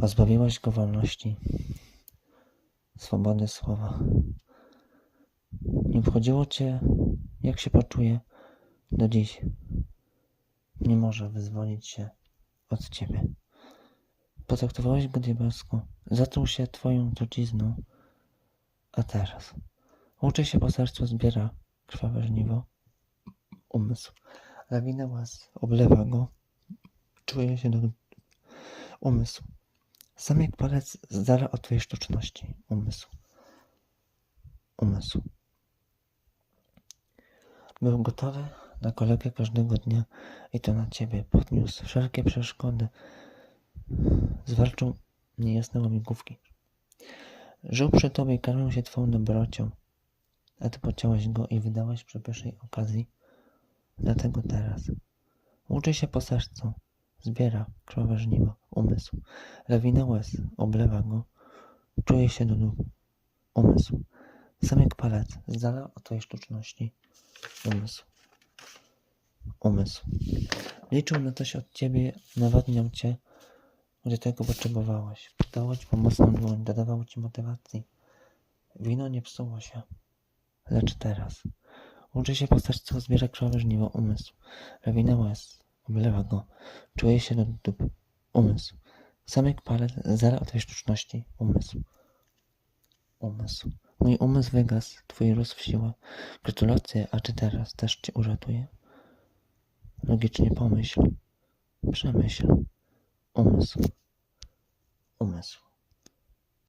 Pozbawiłeś go wolności, swobody słowa. Nie obchodziło cię, jak się poczuje do dziś. Nie może wyzwolić się od ciebie. Potraktowałeś go diabelsko, zatruł się twoją trucizną, a teraz uczy się po sercu, zbiera krwawe żniwo, umysł. Lawina łez oblewa go, czuje się do umysł. Sam jak palec z dala od twojej sztuczności, umysł. Umysł. Był gotowy na kolegę każdego dnia i to na ciebie. Podniósł wszelkie przeszkody. Zwalczył niejasne łamigłówki. Żył przy tobie i karmił się twą dobrocią, a ty pociąłeś go i wydałeś przy pierwszej okazji. Dlatego teraz uczy się po sercu, zbiera krwawe żniwo, umysł. Lawina łez oblewa go, czuje się do nóg, umysł. Sam jak palec, z dala od twojej sztuczności, umysł. Umysł. Liczył na coś od ciebie, nawadniał cię, gdy tego potrzebowałeś. Dawał ci pomocną dłoń, dodawał ci motywacji. Wino nie psuło się, lecz teraz. Uczy się po sercu, zbiera krwawe żniwo, umysł. Lawina łez, oblewa go, czuje się do dup, umysł. Sam jak palec, zera od tej sztuczności, umysł. Umysł. Mój umysł wygasł, twój rósł w siłę. Gratulacje, a czy teraz też cię uratuje? Logicznie pomyśl, przemyśl. Umysł. Umysł.